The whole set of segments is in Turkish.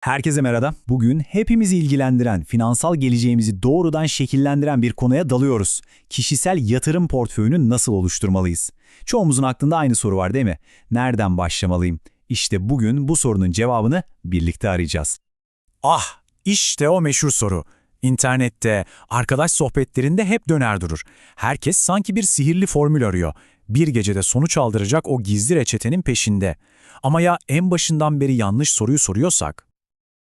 Herkese merhaba. Bugün hepimizi ilgilendiren, finansal geleceğimizi doğrudan şekillendiren bir konuya dalıyoruz. Kişisel yatırım portföyünü nasıl oluşturmalıyız? Çoğumuzun aklında aynı soru var değil mi? Nereden başlamalıyım? İşte bugün bu sorunun cevabını birlikte arayacağız. Ah, işte o meşhur soru. İnternette, arkadaş sohbetlerinde hep döner durur. Herkes sanki bir sihirli formül arıyor. Bir gecede sonuç aldıracak o gizli reçetenin peşinde. Ama ya en başından beri yanlış soruyu soruyorsak?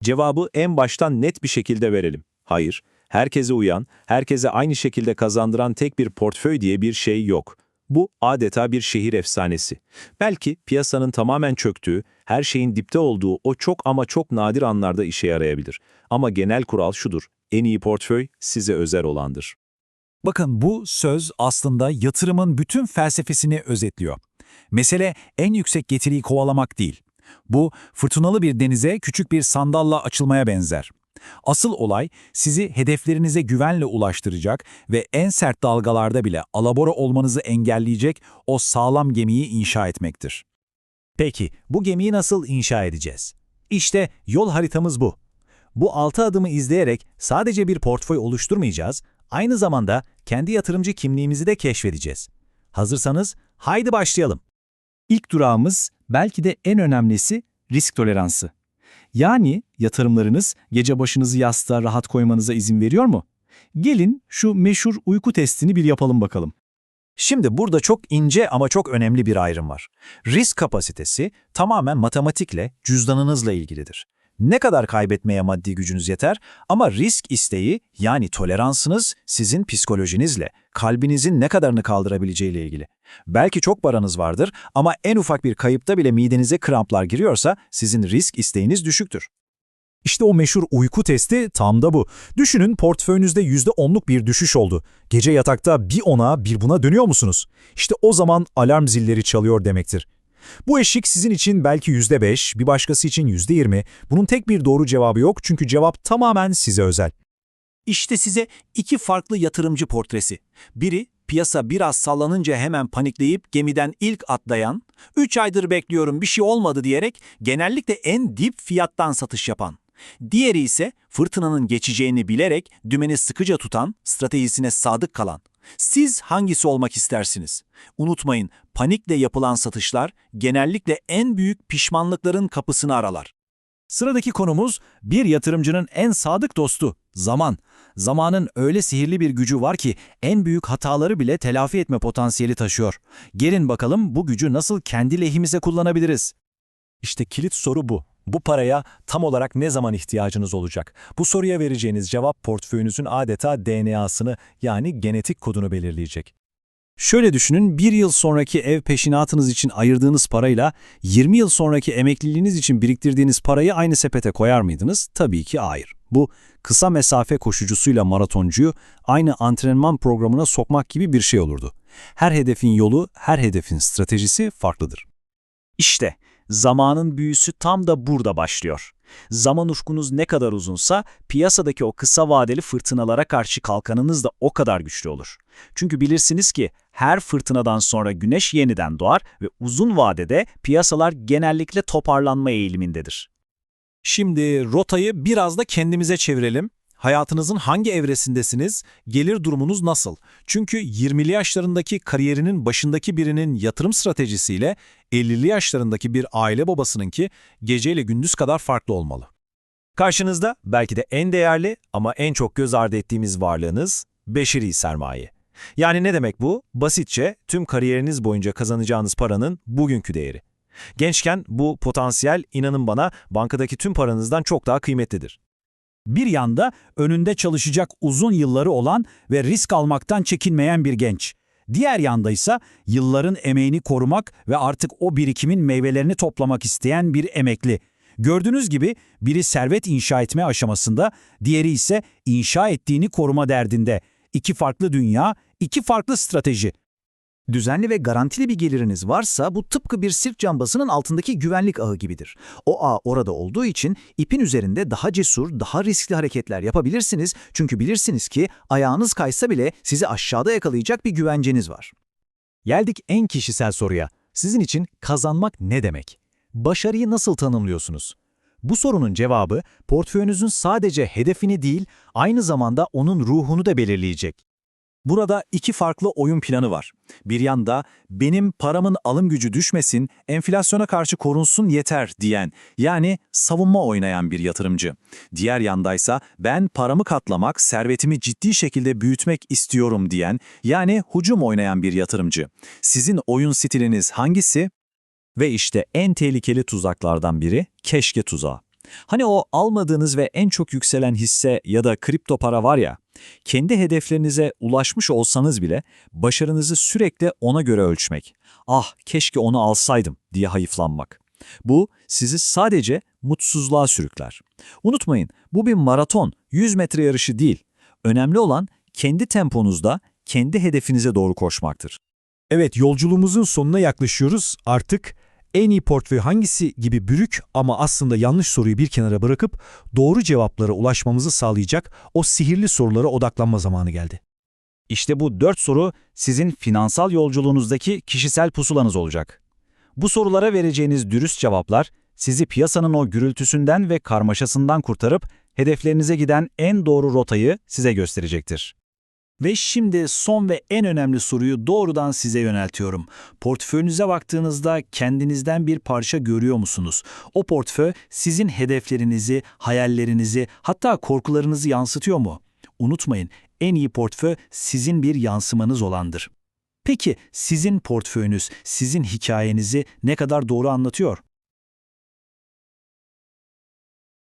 Cevabı en baştan net bir şekilde verelim. Hayır, herkese uyan, herkese aynı şekilde kazandıran tek bir portföy diye bir şey yok. Bu adeta bir şehir efsanesi. Belki piyasanın tamamen çöktüğü, her şeyin dipte olduğu o çok ama çok nadir anlarda işe yarayabilir. Ama genel kural şudur, en iyi portföy size özel olandır. Bakın bu söz aslında yatırımın bütün felsefesini özetliyor. Mesele en yüksek getiriyi kovalamak değil. Bu fırtınalı bir denize küçük bir sandalla açılmaya benzer. Asıl olay sizi hedeflerinize güvenle ulaştıracak ve en sert dalgalarda bile alabora olmanızı engelleyecek o sağlam gemiyi inşa etmektir. Peki bu gemiyi nasıl inşa edeceğiz? İşte yol haritamız bu. Bu altı adımı izleyerek sadece bir portföy oluşturmayacağız, aynı zamanda kendi yatırımcı kimliğimizi de keşfedeceğiz. Hazırsanız haydi başlayalım. İlk durağımız belki de en önemlisi risk toleransı. Yani yatırımlarınız gece başınızı yastığa rahat koymanıza izin veriyor mu? Gelin şu meşhur uyku testini bir yapalım bakalım. Şimdi burada çok ince ama çok önemli bir ayrım var. Risk kapasitesi tamamen matematikle, cüzdanınızla ilgilidir. Ne kadar kaybetmeye maddi gücünüz yeter ama risk isteği yani toleransınız sizin psikolojinizle, kalbinizin ne kadarını kaldırabileceğiyle ilgili. Belki çok paranız vardır ama en ufak bir kayıpta bile midenize kramplar giriyorsa sizin risk isteğiniz düşüktür. İşte o meşhur uyku testi tam da bu. Düşünün portföyünüzde %10'luk bir düşüş oldu. Gece yatakta bir ona bir buna dönüyor musunuz? İşte o zaman alarm zilleri çalıyor demektir. Bu eşik sizin için belki %5, bir başkası için %20. Bunun tek bir doğru cevabı yok çünkü cevap tamamen size özel. İşte size iki farklı yatırımcı portresi. Biri piyasa biraz sallanınca hemen panikleyip gemiden ilk atlayan, 3 aydır bekliyorum bir şey olmadı diyerek genellikle en dip fiyattan satış yapan. Diğeri ise fırtınanın geçeceğini bilerek dümeni sıkıca tutan, stratejisine sadık kalan. Siz hangisi olmak istersiniz? Unutmayın, panikle yapılan satışlar genellikle en büyük pişmanlıkların kapısını aralar. Sıradaki konumuz bir yatırımcının en sadık dostu, zaman. Zamanın öyle sihirli bir gücü var ki en büyük hataları bile telafi etme potansiyeli taşıyor. Gelin bakalım bu gücü nasıl kendi lehimize kullanabiliriz? İşte kilit soru bu. Bu paraya tam olarak ne zaman ihtiyacınız olacak? Bu soruya vereceğiniz cevap portföyünüzün adeta DNA'sını yani genetik kodunu belirleyecek. Şöyle düşünün, bir yıl sonraki ev peşinatınız için ayırdığınız parayla 20 yıl sonraki emekliliğiniz için biriktirdiğiniz parayı aynı sepete koyar mıydınız? Tabii ki hayır. Bu, kısa mesafe koşucusuyla maratoncuyu aynı antrenman programına sokmak gibi bir şey olurdu. Her hedefin yolu, her hedefin stratejisi farklıdır. İşte zamanın büyüsü tam da burada başlıyor. Zaman ufkunuz ne kadar uzunsa piyasadaki o kısa vadeli fırtınalara karşı kalkanınız da o kadar güçlü olur. Çünkü bilirsiniz ki her fırtınadan sonra güneş yeniden doğar ve uzun vadede piyasalar genellikle toparlanma eğilimindedir. Şimdi rotayı biraz da kendimize çevirelim. Hayatınızın hangi evresindesiniz? Gelir durumunuz nasıl? Çünkü 20'li yaşlarındaki kariyerinin başındaki birinin yatırım stratejisiyle 50'li yaşlarındaki bir aile babasınınki geceyle gündüz kadar farklı olmalı. Karşınızda belki de en değerli ama en çok göz ardı ettiğimiz varlığınız beşeri sermaye. Yani ne demek bu? Basitçe tüm kariyeriniz boyunca kazanacağınız paranın bugünkü değeri. Gençken bu potansiyel inanın bana bankadaki tüm paranızdan çok daha kıymetlidir. Bir yanda önünde çalışacak uzun yılları olan ve risk almaktan çekinmeyen bir genç. Diğer yanda ise yılların emeğini korumak ve artık o birikimin meyvelerini toplamak isteyen bir emekli. Gördüğünüz gibi biri servet inşa etme aşamasında, diğeri ise inşa ettiğini koruma derdinde. İki farklı dünya, iki farklı strateji. Düzenli ve garantili bir geliriniz varsa bu tıpkı bir sirk cambazının altındaki güvenlik ağı gibidir. O ağ orada olduğu için ipin üzerinde daha cesur, daha riskli hareketler yapabilirsiniz çünkü bilirsiniz ki ayağınız kaysa bile sizi aşağıda yakalayacak bir güvenceniz var. Geldik en kişisel soruya. Sizin için kazanmak ne demek? Başarıyı nasıl tanımlıyorsunuz? Bu sorunun cevabı portföyünüzün sadece hedefini değil, aynı zamanda onun ruhunu da belirleyecek. Burada iki farklı oyun planı var. Bir yanda benim paramın alım gücü düşmesin, enflasyona karşı korunsun yeter diyen, yani savunma oynayan bir yatırımcı. Diğer yandaysa ben paramı katlamak, servetimi ciddi şekilde büyütmek istiyorum diyen, yani hücum oynayan bir yatırımcı. Sizin oyun stiliniz hangisi? Ve işte en tehlikeli tuzaklardan biri keşke tuzağı. Hani o almadığınız ve en çok yükselen hisse ya da kripto para var ya, kendi hedeflerinize ulaşmış olsanız bile başarınızı sürekli ona göre ölçmek. Ah keşke onu alsaydım diye hayıflanmak. Bu sizi sadece mutsuzluğa sürükler. Unutmayın bu bir maraton, 100 metre yarışı değil. Önemli olan kendi temponuzda, kendi hedefinize doğru koşmaktır. Evet, yolculuğumuzun sonuna yaklaşıyoruz. Artık en iyi portföy hangisi gibi bürük ama aslında yanlış soruyu bir kenara bırakıp doğru cevaplara ulaşmamızı sağlayacak o sihirli sorulara odaklanma zamanı geldi. İşte bu dört soru sizin finansal yolculuğunuzdaki kişisel pusulanız olacak. Bu sorulara vereceğiniz dürüst cevaplar sizi piyasanın o gürültüsünden ve karmaşasından kurtarıp hedeflerinize giden en doğru rotayı size gösterecektir. Ve şimdi son ve en önemli soruyu doğrudan size yöneltiyorum. Portföyünüze baktığınızda kendinizden bir parça görüyor musunuz? O portföy sizin hedeflerinizi, hayallerinizi, hatta korkularınızı yansıtıyor mu? Unutmayın, en iyi portföy sizin bir yansımanız olandır. Peki sizin portföyünüz sizin hikayenizi ne kadar doğru anlatıyor?